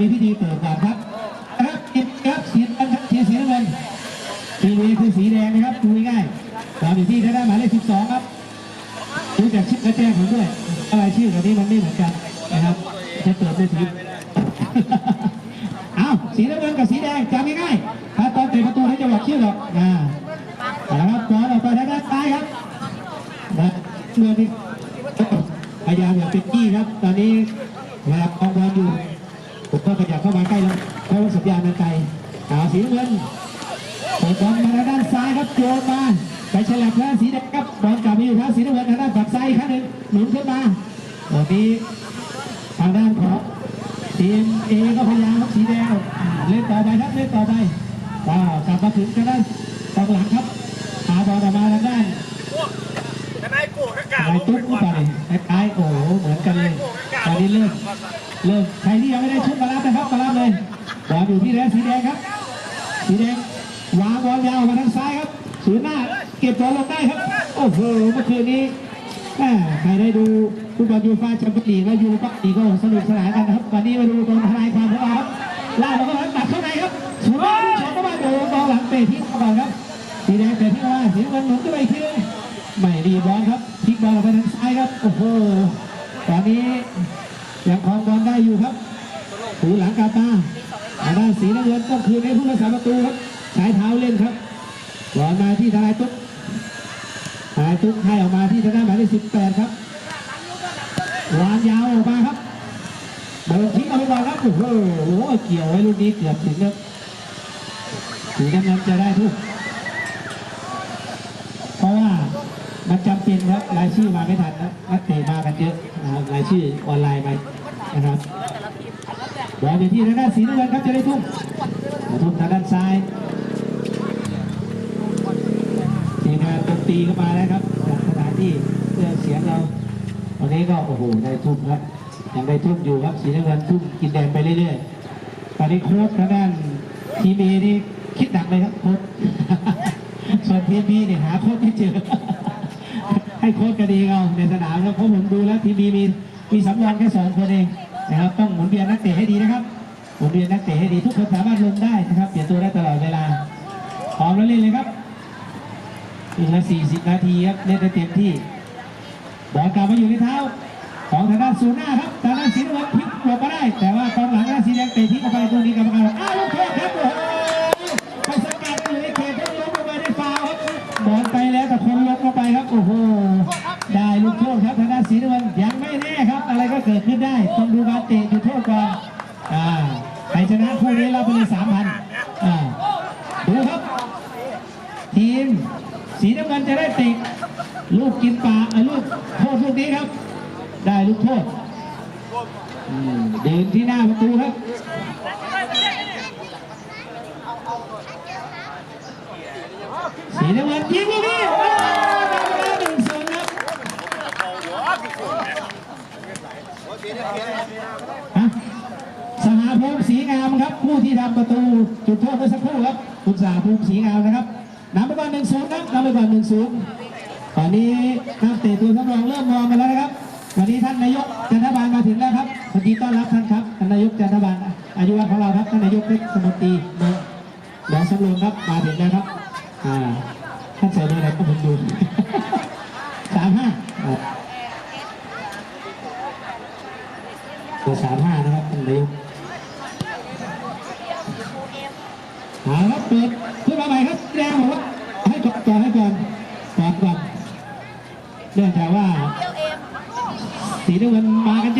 มีพิธีเปิดก่อนครับครับกินครับสีน้ำเงินครับเชียร์สีน้ำเงินทีวีคือสีแดงนะครับดูง่ายๆเราอยู่ที่ทางด้านหมายเลข12 ครับดูจากชื่อกระแจ้งผมด้วยอะไรชื่อกับนี้มันไม่เหมือนกันนะครับจะเปิดด้ทีอ้าวสีน้ำเงินกับสีแดงจำง่ายๆถ้าตอนเตะประตูให้จะบอกชื่อหรอกอ่าเอาละครับบอลออกไปทางด้านซ้ายครับนะเมื่อนี้พยายามอย่าเป็นกี้ครับ ตอนนี้พยายามเอาบอลอยู่ ผมก็ขยับเข้ามาใกล้แล้วเพราะว่าสัญญาณมันไกลเอาสีน้ำเงินเปิดบอลมาทางด้านซ้ายครับโยนมาไปฉลับทางด้านสีแดงครับบอลกลับมาอยู่ทางสีน้ำเงินทางด้านฝั่งซ้ายอีกครั้งหนึ่งหนุนขึ้นมาตอนนี้ทางด้านของทีมเอก็พยายามครับสีแดงเล่นต่อไปครับเล่นต่อไปว้าวกลับมาถึงทางด้านกองหลังครับหาบอลออกมาทางด้านทนายโก้ก็กล่าวไอ้ตุ๊กเข้าไปไอ้ไอ้โอ้โหเหมือนกันเลยตอนนี้เริ่ม เริ่มใครที่ยังไม่ได้ชุดมารับนะครับมารับเลยบอลอยู่ที่แดงสีแดงครับ สีแดงวางบอลยาวมาทางซ้ายครับศูนย์หน้าเก็บบอลลงได้ครับ โอ้โหเมื่อคืนนี้แม่ใครได้ดูฟุตบอลยูฟ่าแชมเปี้ยนลีกและยูฟ่าลีกก็สนุกสนานกันนะครับวันนี้มาดูตรงทนายความของเราครับล่าเราก็ตัดเข้าในครับศูนย์หน้าที่สองก็มาโดนบอลหลังเตะที่เข้าไปครับสีแดงเตะที่เข้ามาสีเงินหนุนขึ้นไปอีกทีนึงไม่ดีบอลครับพลิกบอลไปทางซ้ายครับโอ้โหตอนนี้ ยังครองบอลได้อยู่ครับหูหลังกลับมาทางด้านสีน้ำเงินต้องคืนให้ผู้รักษาประตูครับใช้เท้าเล่นครับบอลมาที่ทนายตุ๊กทนายตุ๊กให้ออกมาที่ทางด้านหมายเลขสิบแปดครับวางยาวออกมาครับเดินทิ้งเอาไปก่อนครับโอ้โหเกี่ยวไว้ลูกนี้เกือบถึงครับสีน้ำเงินจะได้ทุกเพราะว่า มันจำเป็นครับรายชื่อมาไม่ทันนะนักเตะมากันเยอะนะครับรายชื่อออนไลน์ไปนะครับบอลอยู่ที่ทางด้านสีน้ำเงินครับจะได้ทุ่มทุ่มทางด้านซ้ายทีมงานดนตรีก็มาแล้วครับจากสถานที่เพื่อเสียงเราวันนี้ก็โอ้โหได้ทุ่มครับยังได้ทุ่มอยู่ครับสีน้ำเงินทุ่มกินแดงไปเรื่อยๆตอนนี้โค้ชทางด้านทีมเอนี่คิดหนักเลยครับโค้ชส่วนทีมบีเนี่ยหาโค้ชไม่เจอ ให้โค้ชกันเองเอาในสนามแล้วเพราะผมดูแล้วทีมบีมีมีสำรองแค่สองคนเองนะครับต้องหมุนเวียนนักเตะให้ดีนะครับหมุนเวียนนักเตะให้ดีทุกคนสามารถลงได้นะครับเปลี่ยนตัวได้ตลอดเวลาพร้อมแล้วเล่นเลยครับอีกละสี่สิบนาทีครับเล่นได้เต็มที่บอลกลับมาอยู่ที่เท้า ของทางด้านศูนย์หน้าครับทางด้านสีน้ำเงินพลิกหลบมาได้ แต่ว่ากองหลังด้านสีแดงเตะทิ้งออกไปตรงนี้กรรมการอกอ้าวลูกโทษครับโอ้โหไปสกัดอยู่ในเขตที่ล้มลงไปได้ฟาวล์ครับบอลไปแล้วแต่คนล้มลงไปครับโอ้โห ต้องดูการเตะจุดโทษก่อนอ่าใครชนะคู่นี้เราไปเลยสามพันอ่าดูครับ ทีม สีน้ำเงินจะได้เตะลูกกินปลาเอ่อลูกโทษลูกนี้ครับ ได้ลูกโทษอืมเดินที่หน้าประตูครับ สีน้ำเงินยิงลูกนี้โอ้ได้ไปแล้วหนึ่งศูนย์ครับ ฮะสหภูมิสีงามครับผู้ที่ทำประตูจุดโทษเมื่อสักครู่ครับคุณสหภูมิสีงามนะครับนำไปก่อนหนึ่งศูนย์ครับนำไปก่อนหนึ่งศูนย์ตอนนี้นักเตะตัวสำรองเริ่มมองกันแล้วนะครับวันนี้ท่านนายกจันทบาลมาถึงแล้วครับสวัสดีต้อนรับท่านครับท่านนายกจันทบาลอายุวัของเราครับท่านนายกเทศมนตรีเมืองหนองสำโรงครับมาถึงแล้วครับอ่าท่านใส่เบอร์อะไรก็ผมดูสามห้า เบอร์สามห้านะครับท่านนายกเอาครับเปิดขึ้นมาใหม่ครับแดงบอกว่าให้ก่อนก่อให้ก่อนก่อนก่อนเนื่องจากว่าสีน้ำเงินมากันเ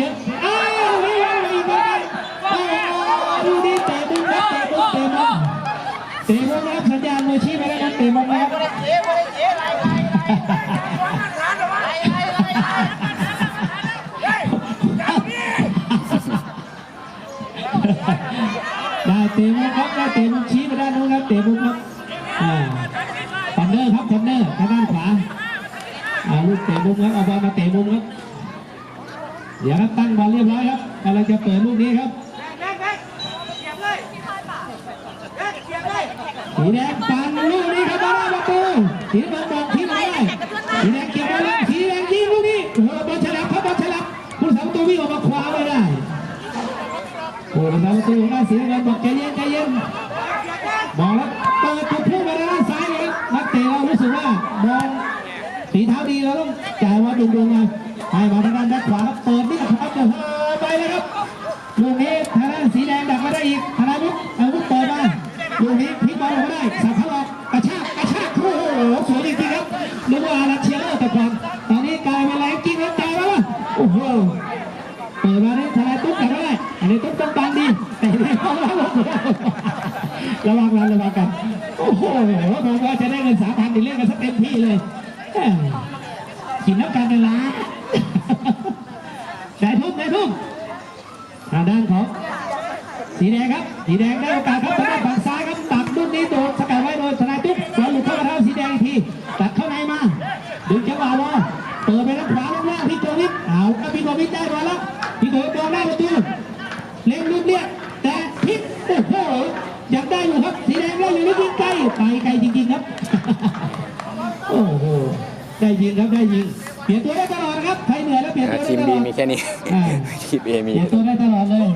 ยอะ ตะบุ้งครับอ่าคอนเนอร์ครับคอนเนอร์ทางด้านขวาอ่าลูกเตะบุ้งครับเอาบอลมาเตะบุ้งครับเดี๋ยวครับตั้งบอลเรียบร้อยครับกำลังจะเปิดลูกนี้ครับสีแดงปันลูกนี้ครับมาหน้าประตูสีแดงบอกทิ้งไม่ได้สีแดงเก็บบอลแล้วสีแดงยิงลูกนี้โอ้โหบอลฉลับครับบอลฉลับผู้สาประตูวิ่งออกมาคว้าไม่ได้โอ้โหสาประตูของหน้าสีน้ำเงินบอกใจเย็นใจเย็น เราต้องจ่ว่าดุงๆมาให้มาทางด้านด้านขวาครับเปิดนี่ครับโอ้โห ทางด้านของสีแดงครับ สีแดงได้โอกาสครับทางด้านฝั่งซ้ายครับตัดลูกนี้โดนสกัดไว้โดยทนายตุ๊กบอลหลุดเข้ามาทางสีแดงอีกทีตัดเข้าในมา ดึงจังหวะรอเปิดไปทางขวาลงล่างพี่โจวิทเอาครับพี่โจวิทได้บอลแล้วพี่โจวิทบอลหน้าประตูเล็งลูกเรียกแต่พลิกโอ้โหยังได้อยู่ครับ สีแดงได้อยู่นิดยิงไกลไปไกลจริงๆครับ โอ้โหได้ยิงครับได้ยิง ลี่ยนตัวได้ตลอดนะครับใครเหนื่อยแล้วเปลี่ยนตัวได้ทีมตลบีอดมีแค่นี้อ่าทีมเอเปมีลี่ยนตัวได้ตลอดเลย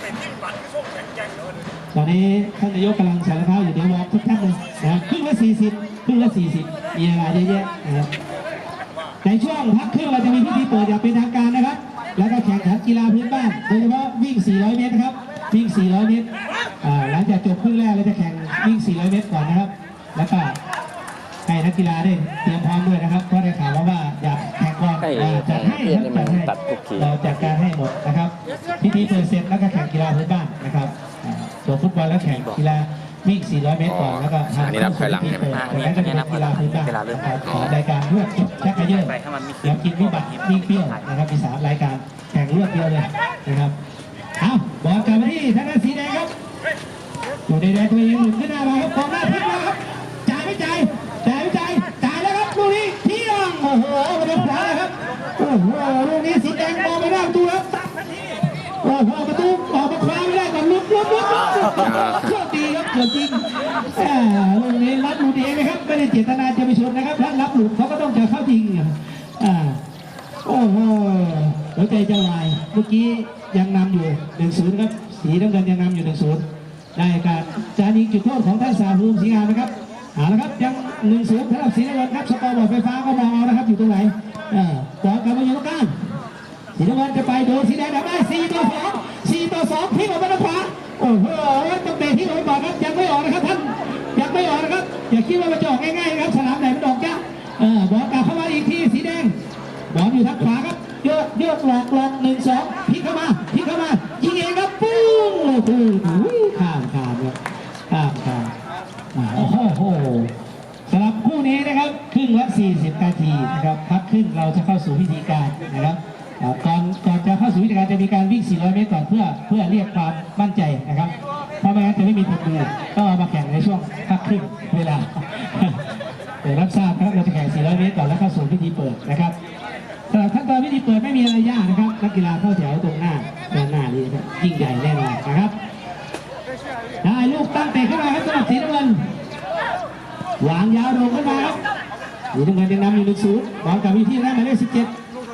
เป็นยิ่งบัตรช่วงแข็งแกร่งเลยตอนนี้ท่านนายกกำลังใส่รองเท้าอยู่เดี๋ยวบอกทุกท่านเลยนะครับครึ่งละสี่สิบครึ่งละสี่สิบมีอะไรเยอะแยะนะครับในช่วงพักครึ่งเราจะมีพิธีเปิดอย่างเป็นทางการนะครับ แล้วก็แข่งขันกีฬาพื้นบ้านโดยเฉพาะวิ่ง 400 เมตรนะครับ วิ่ง 400 เมตรอ่าหลังจากจบครึ่งแรกเราจะแข่งวิ่ง 400 เมตรก่อนนะครับ แล้วก็ให้นักกีฬาได้เตรียมพร้อมด้วยนะครับ เพราะได้ข่าวมาว่า ให้อ่าจัดให้เพื่อนจัดให้มันตัดทุกทีเราจัดการให้หมดนะครับพิธีเปิดเสร็จแล้วก็แข่งกีฬาพื้นบ้านนะครับตัวฟุตบอลแล้วแข่งกีฬาวิ่ง400 เมตรก่อนแล้วก็อ๋ออันนี้นับถอยหลังใช่ไหมจากนั้นก็จะเป็นกีฬาพื้นบ้านกีฬาเริ่มนะครับขอรายการรวดแค่ขยื่นไปถ้ามันม่เดี๋ยวกินวิบัติวิ่งเปรี้ยวนะครับมีสามรายการแข่งรวดเดียวเลยนะครับเอาบอลกลับมาที่ทางด้านสีแดงครับอยู่ในแดงตัวเองหนุนขึ้นหน้ามาครับกองหน้าพลิกมาครับจ่ายไม่จ่ายจ่ายไม่จ่าย นขวาครับโอ้โหลูกนี้สีแดงมองไม่ได้ประตูครับโอ้โหประตูออกมาคว้าไม่ได้ก่อนลุกลุกลุกลุกโชคดีครับเกือบจริงลูกนี้รับหลุดเองนะครับไม่ได้เจตนาจะไปชนนะครับถ้ารับหลุดเขาก็ต้องจะเข้าจริงอ่าโอ้โหหัวใจจะวายเมื่อกี้ยังนำอยู่หนึ่งศูนย์ครับสีน้ำเงินยังนำอยู่หนึ่งศูนย์ได้การจานิงจุดโทษของท่านสาภูมิสีงามนะครับ เอาละครับยังหนึ่งศูนย์สำหรับสีน้ำเงินครับสกอร์บอร์ดไฟฟ้าก็มองเอานะครับอยู่ตรงไหนเออบอลกลับมาอยู่ตรงกลางสีน้ำเงินจะไปโดนสีแดงดับได้สี่ต่อสองสี่ต่อสองพลิกออกมาทางขวาโอ้โหต้องเตะที่โดนบอลครับยังไม่ออกนะครับท่านยังไม่ออกนะครับอย่าคิดว่ามันจะออกง่ายๆนะครับสนามไหนมันออกยากเออบอลกลับเข้ามาอีกทีสีแดงบอลอยู่ทางขวาครับโยกโยกหลอกหลอกหนึ่งสองพลิกเข้ามาพลิกเข้ามายิงเองครับปุ้งโอ้โหข้ามข้ามครับข้ามข้าม โอ้โหสำหรับคู่นี้นะครับครึ่งละ40นาทีนะครับพักครึ่งเราจะเข้าสู่พิธีการนะครับก่อนก่อนจะเข้าสู่พิธีการจะมีการวิ่ง 400 เมตรก่อนเพื่อเพื่อเรียกความมั่นใจนะครับเพราะไม่งั้นจะไม่มีคนดูก็มาแข่งในช่วงพักครึ่งเวลาเดี๋ยวรับทราบครับเราจะแข่ง 400 เมตรก่อนแล้วเข้าสู่พิธีเปิดนะครับสำหรับขั้นตอนพิธีเปิดไม่มีอะไรยากนะครับนักกีฬาเข้าแถวตรงหน้าด้านหน้านี้ครับยิ่งใหญ่แน่นอนนะครับ สีน้ำเงินวางยาวโด่งขึ้นมาครับสีน้ำเงินยังนำอยู่หนึ่งศูนย์บอลกลับไปที่หน้าหมายเลขสิบเจ็ด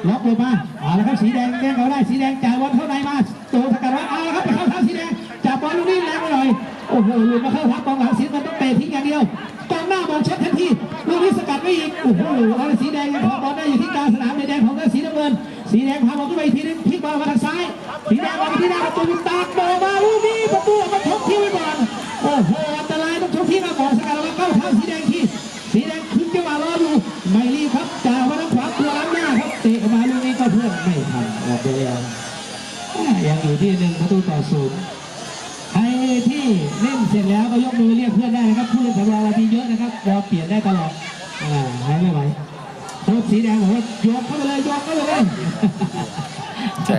ล็อกลงมาเอาละครับสีแดงแย่งเขาได้สีแดงจ่ายบอลเข้าในมาโตสกัดไว้เอาละครับไปเข้าทางสีแดงจับบอลลูกนี้แรงไปหน่อยโอ้โหหลุดมาเข้าทับกองหลังสีน้ำเงินต้องเตะทิ้งอย่างเดียวกองหน้ามองช็อตทันทีลูกนี้สกัดไว้อีกโอ้โหเอาละสีแดงยังพอบอลได้อยู่ที่กลางสนามแดงของสีน้ำเงิน สีแดงพาบอลขึ้นไปอีกทีนึงพลิกบอลมาทางซ้ายสีแดงบอลที่หน้าประตูตากโบมาลูกนี้ประตูออกมาชกที่ไว้ก่อนโอ้โห จ่ายออกมาทางขวาตัวล้ำหน้าครับเตะออกมาลูกนี้ก็เพื่อนไม่ทันออกไปแล้วอ่ายังอยู่ที่หนึ่งประตูต่อศูนย์ใครที่เล่นเสร็จแล้วก็ยกมือเรียกเพื่อนได้นะครับผู้เล่นสำรองเรามีเยอะนะครับเราเปลี่ยนได้ตลอดอ่าหายไม่ไหวโค้ชสีแดงบอกว่าโยกเข้าไปเลยโยกเข้าไปเลยใช่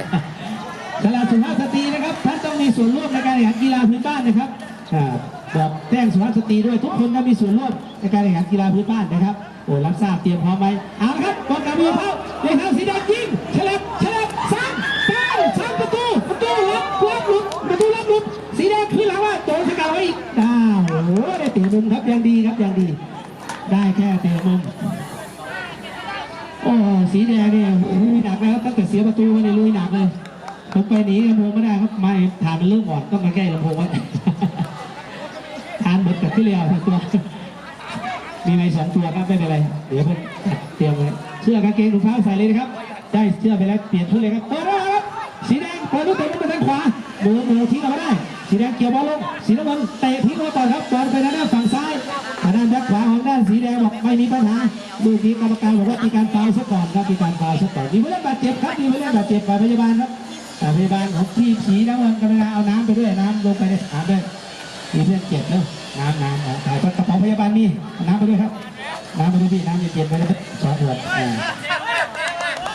สำหรับสุภาพสตรีนะครับท่านต้องมีส่วนร่วมในการแข่งขันกีฬาพื้นบ้านนะครับอ่าบอกแจ้งสุภาพสตรีด้วยทุกคนก็มีส่วนร่วมในการแข่งขันกีฬาพื้นบ้านนะครับโอ้รับทราบเตรียมพร้อมไว้เอาละครับบอลกลับมือเข้าเข้างสีแดงยิงฉลับฉลับ ลูกนี้กรรมการบอกว่ามีการฟาวซะก่อนครับมีการฟาวซะก่อนมีผู้เล่นบาดเจ็บครับมีผู้เล่นบาดเจ็บฝ่ายพยาบาลครับฝ่ายพยาบาลของทีมสีน้ำเงินกำลังเอาน้ำไปด้วยน้ำลงไปในสนามด้วยมีเพื่อนเจ็บแล้วน้ำน้ำอะถ่ายกระเป๋าพยาบาลมีน้ำไปด้วยครับน้ำไปด้วยพี่น้ำเย็นๆไปเลยครับสองขวด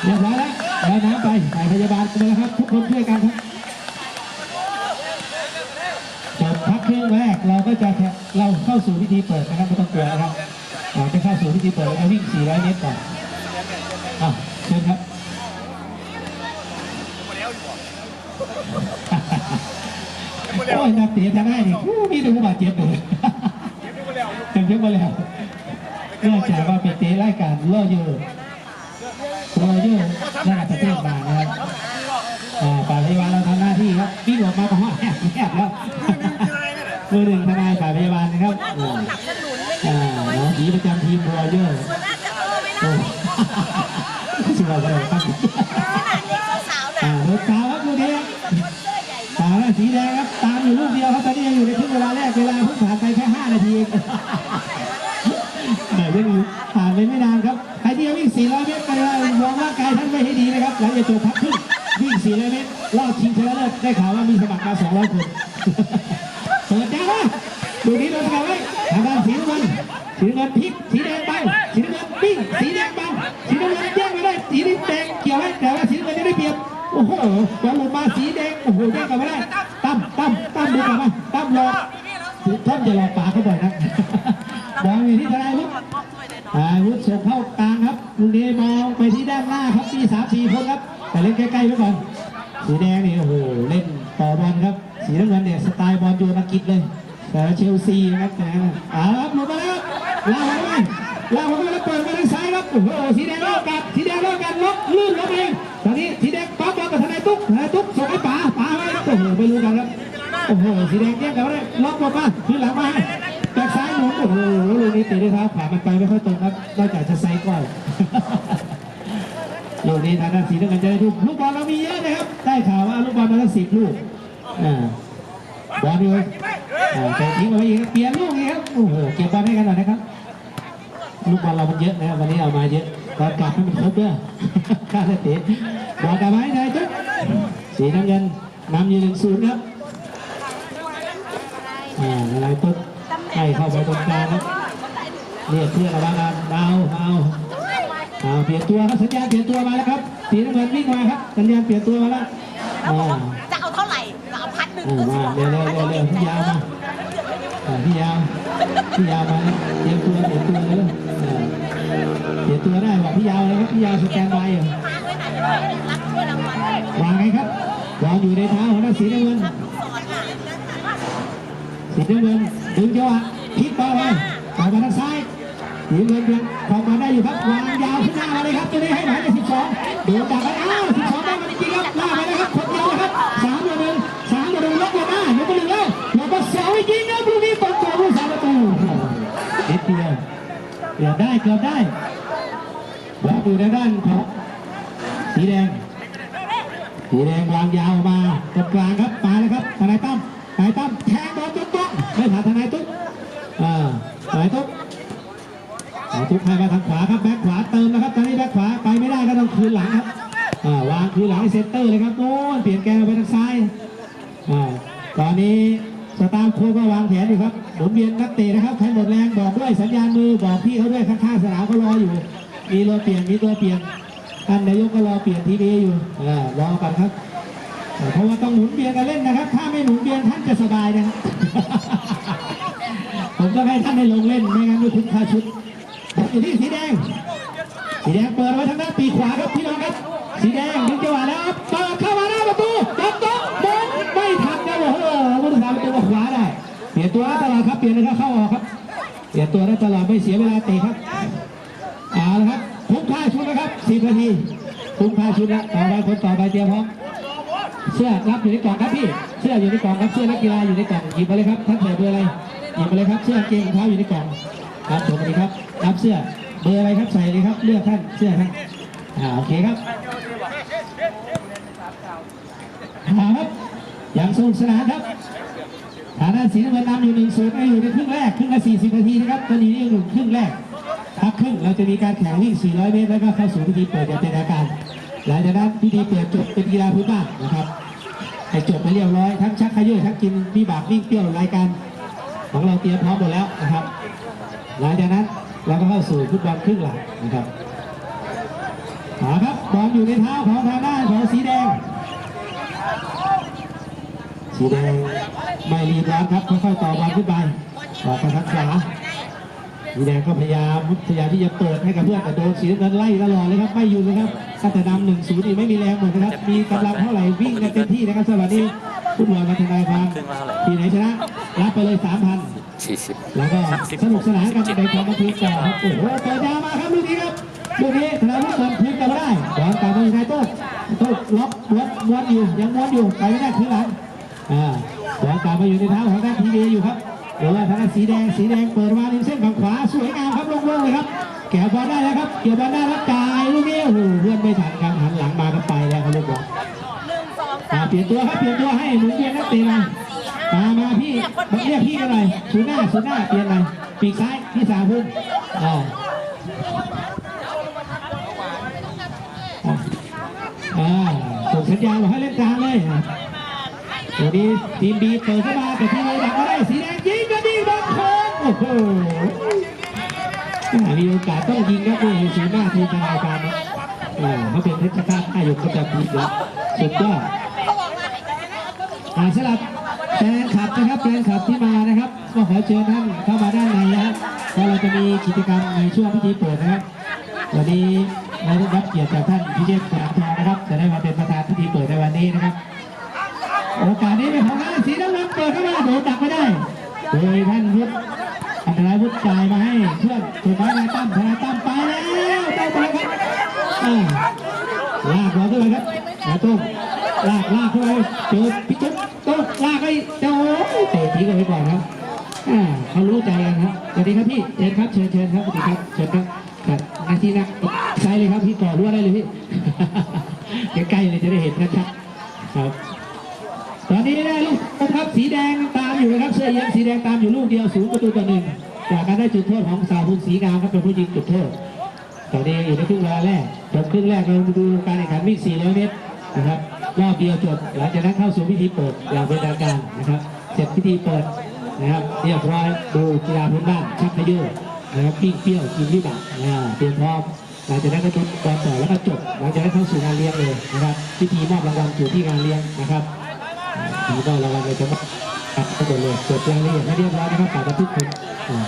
เรียบร้อยแล้วแล้วน้ำไปถ่ายพยาบาลไปเลยครับทุกคนช่วยกันครับจบพักครึ่งแรกเราก็จะเราเข้าสู่พิธีเปิดนะครับไม่ต้องกลัวนะครับ จะเข้าสู่พิธีเปิดแล้วก็วิ่ง 400 เมตรก่อนอ้าวเชิญครับโอ้ยนักเตะทางได้นี่มีแต่ผู้บาดเจ็บเลยเต็มยกมาแล้วเนื่องจากว่าเป็นเตะรายการล่อเยอะล่อเยอะระดับประเทศมานะครับอ่าพยาบาลเราทำหน้าที่ครับวิ่งออกมาก็ห้อแอบแอบแล้วมือหนึ่งทนายฝ่าพยาบาลนะครับ อ่าอ่าน้องผีประจำทีมรอเยอะโอ้สุดยอดเลยครับ มดูกลับมาตั้มรอท่านจะรอปาเขาบ่อยนะบอลอยู่ที่ทนายวุฒิอาวุธส่งเข้ากลางครับลูกนี้มองไปที่ด้านหน้าครับมีสามสี่คนครับ แต่เล่นใกล้ๆไว้ก่อนสีแดงนี่โอ้โหเล่นต่อบอลครับ สีน้ำเงินเนี่ยสไตล์บอลโยนอังกฤษเลยแต่เชลซีนะครับแต่เอาละครับหลุดมาแล้วลากมาเลยลากมาเลยแล้วเปิดมาทางซ้ายครับโอ้โหสีแดงลอกกัดสีแดงลอกกัดล็อกลื่นลงเองตอนนี้สีแดงปั๊บบอลกับทนายตุ๊กทนายตุ๊กส่งให้ป๋าป๋าไว้โอ้โหไม่รู้กันครับ โอ้โหสีแดงแย่งกันไว้ล็อกลงมาคือหลังมาแบกซ้ายหมุนโอ้โหลูกนี้ตะด้วยเท้าขวามันไปไม่ค่อยตรงครับนอกจากจะไซด์ก่อนลูกนี้ทางด้านสีน้ำเงินจะได้ลูกลูกบอลเรามีเยอะนะครับได้ข่าวว่าลูกบอลมาตั้งสิบลูกอ่าบอลดูอ่าแต่ทิ้งเอาไว้อีกเปลี่ยนลูกอีกครับโอ้โหเก็บบอลให้กันหน่อยนะครับลูกบอลเรามันเยอะนะครับวันนี้เอามาเยอะบอลกลับให้มันครบด้วยค่าเตะบอลกลับมาให้ไทยตุ๊กสีน้ำเงินนำอยู่หนึ่งศูนย์ครับ อ่าอะไรตุ๊กให้เข้าไปตรงกลางครับเรียกเพื่อนระวังกันเอาเอาเอาเปลี่ยนตัวครับสัญญาณเปลี่ยนตัวมาแล้วครับสีน้ำเงินวิ่งมาครับสัญญาณเปลี่ยนตัวมาแล้วอ่าจะเอาเท่าไหร่จะเอาพันหนึ่งอ่ามาเร็วเร็วเร็วเร็วพี่ยาวมาอ่าพี่ยาวพี่ยาวมาเตรียมตัวเตรียมตัวเลยอ่าเตรียมตัวได้บอกพี่ยาวเลยครับพี่ยาวสแกนบายอยู่ค้างไว้ไหนจะได้รับถ้วยรางวัลวางไงครับวางอยู่ในเท้าของนักสีน้ำเงินสอนค่ะ สีน้ำเงินดึงจังหวะพลิกต่อไปต่อมาทางซ้ายสีน้ำเงินยังข้ามาได้อยู่ครับวางยาวขึ้นหน้ามาเลยครับตัวนี้ให้หมายเลขสิบสองโดนดักไปอ้าวสิบสองได้มาจริงครับล่าไปนะครับคนเดียวนะครับสามต่อหนึ่งสามต่อหนึ่งลบลงมาลบไปหนึ่งแล้วลบมาสองจริงครับลูกนี้เปิดตัวผู้สามประตูเด็ดเดียวเกือบได้เกือบได้วางอยู่ในด้านของสีแดงสีแดงวางยาวมาตรงกลางครับมาแล้วครับทนายตั้มทนายตั้มแทง ทนายตุ๊กทนายตุ๊กให้มาทางขวาครับแบ็คขวาเติมนะครับตอนนี้แบ็คขวาไปไม่ได้ก็ต้องคืนหลังครับอ่าวางคืนหลังเซนเตอร์เลยครับโอ้เปลี่ยนแกนไปทางซ้ายอ่าตอนนี้สตาร์โค้ชก็วางแผนอยู่ครับหมุนเวียนนักเตะนะครับใครหมดแรงบอกด้วยสัญญาณมือบอกพี่เขาด้วยข้างๆสนามเขารออยู่ มีตัวเปลี่ยนมีตัวเปลี่ยนท่านนายกก็รอเปลี่ยนทีวีอยู่อ่ารอกันครับเพราะว่าต้องหมุนเวียนกันเล่นนะครับ ถ้าไม่หมุนเวียนท่านจะสบายนะครับ ผมก็ให้ท่านได้ลงเล่นไม่งั้นไม่คุ้มค่าชุดอยู่ที่สีแดง สีแดงเปิดไว้ทางด้านปีขวาครับพี่น้องครับ สีแดงดึงจังหวะแล้วเปิดเข้ามาหน้าประตูตบโต๊ะบงไม่ทันนะโอ้โหผู้รักษาประตูมาขวาได้ เปลี่ยนตัวตลอดครับเปลี่ยนเลยครับเข้าออกครับ เปลี่ยนตัวได้ตลอดไม่เสียเวลาเตะครับเอาละครับคุ้มค่าชุดนะครับสิบนาทีคุ้มค่าชุดแล้วต่อไปคนต่อไปเตรียมพร้อมเสื้อรับอยู่ในกล่องครับพี่เสื้อสื้ออยู่ในกล่องครับเสื้อนักกีฬาอยู่ในกล่องหยิบมาเลยครับท่านใส่เบอร์อะไร หยิบมาเลยครับเสื้อเกงรองเท้าอยู่ในกล่องครับผมดีครับรับเสื้อเบอร์อะไรครับใส่เลยครับเลือกท่านเสื้อท่านอ่าโอเคครับเอาครับอย่างสนุกสนานครับฐานะสีน้ำเงินนำอยู่หนึ่งศูนย์อยู่ในครึ่งแรกครึ่งละสี่สิบนาทีนะครับตอนนี้อยู่ครึ่งแรกพักครึ่งเราจะมีการแข่งวิ่ง 400 เมตร แล้วก็เข้าสู่พิธีเปิดอย่างเป็นทางการ หลังจากนั้นพิธีเปิดจบเป็นกีฬาพื้นบ้านนะครับให้จบไปเรียบร้อยทั้งชักขยื่นทั้งกินมีบากวิ่งเปรี้ยวรายการ ของเราเตรียมพร้อมหมดแล้วนะครับ หลังจากนั้นเราก็เข้าสู่ฟุตบอลครึ่งหลังนะครับมาครับบอลอยู่ในเท้าของทางด้านของสีแดง สีแดงไม่รีบร้อนครับค่อยๆต่อบอลขึ้นไปต่อไปทางขวาสีแดงก็พยายามพยายามที่จะเปิดให้กับเพื่อนแต่โดนสีน้ำเงินไล่ตลอดเลยครับไม่อยู่เลยครับตั้งแต่นำหนึ่งศูนย์นี่ไม่มีแรงหมดนะครับ มีกำลังเท่าไหร่วิ่งกันเต็มที่นะครับสวัสดีฟุตบอลพัฒนาความทีไหนชนะ รับไปเลยสามพันสี่สิบแล้วก็สนุกสนานกันในความบันเทิงต่อครับโอ้โหเปิดยาวมาครับลูกนี้ครับลูกนี้ธนาวุฒิเปิดพื้นกลับมาได้บอลกลับมาอยู่ในโต๊ะโต๊ะล็อกม้วนม้วนอยู่ยังม้วนอยู่ไปไม่ได้คือหลังอ่าบอลกลับมาอยู่ในเท้าของด้านทีเดอยู่ครับหรือว่าทางด้านสีแดงสีแดงเปิดมาในเส้นฝั่งขวาสวยงามครับลงลงเลยครับแกะบอลได้แล้วครับเกี่ยวบอลได้แล้วจ่ายลูกนี้โอ้โหเพื่อนไม่ทันครับหันหลังมาก็ไปแล้วครับลูกบอลหนึ่งสองอ่าสามเปลี่ยนตัวครับเปลี่ยนตัวให้หมุนเวียนนักเตะมา มามาพี่มาเรียกพี่กันหน่อยศูนย์หน้าศูนย์หน้าเปลี่ยนหน่อยปีกซ้ายพี่สาวพุ่งอ่าอ่าส่งสัญญาณบอกให้เล่นกลางเลยอะตัวนี้ทีมบีเปิดเข้ามาแต่ทีมเอดักมาได้สีแดงยิงก็ดีบอลโค้งโอ้โหมีโอกาสต้องยิงครับนี่ศูนย์หน้าทีมทนายการนะเขาเป็นเพชรฆาตอายุก็จะพีแล้วสุดยอดเขาบอกว่าให้ชนะอ่าสำหรับ แฟนคลับนะครับแฟนคลับที่มานะครับ ก็ขอเชิญท่านเข้ามาด้านในนะครับเพราะเราจะมีกิจกรรมในช่วงพิธีเปิดนะครับวันนี้เราได้รับเกียรติจากท่านพิเชษสนามทองนะครับ จะได้มาเป็นประธานพิธีเปิดในวันนี้นะครับ โอกาสนี้เป็นของท่านสีน้ำเงินเปิดเข้ามาโดนดักไม่ได้ โดยท่านวุฒิอันตรายวุฒิจ่ายมาให้เพื่อนถูกไหมนายตั้มทนายตั้มไปแล้วได้ไปครับอ่าลากบอลขึ้นไปครับนายตุ้มลากลากขึ้นไปเจอพี่จุ๊บ ครับ สีแดงตามอยู่นะครับเสื้อเย็นสีแดงตามอยู่ลูกเดียวศูนย์ประตูต่อหนึ่งจากการได้จุดโทษของสาวพุงศรีงามครับเป็นผู้ยิงจุดโทษตอนนี้อยู่ในครึ่งเวลาแรกจบครึ่งแรกเรามาดูการแข่งขันวิ่ง400 เมตรนะครับรอบเดียวจบหลังจากนั้นเข้าสู่พิธีเปิดอย่างเป็นทางการนะครับเสร็จพิธีเปิดนะครับเรียบร้อยดูกีฬาพื้นบ้านชักขยื่นะครับปิ้งเปรี้ยวกินวิบัติอ่าเตรียมพร้อมหลังจากนั้นก็จบตอนต่อแล้วก็จบหลังจากนั้นเข้าสู่งานเลี้ยงเลยนะครับพิธีมอบรางวัลอยู่ที่งานเลี้ยงนะครับ อ่าพิธีมอบรางวัลเลยจะมอบครับก็จบเลยจบรายละเอียดให้เรียบร้อยนะครับฝากบันทึก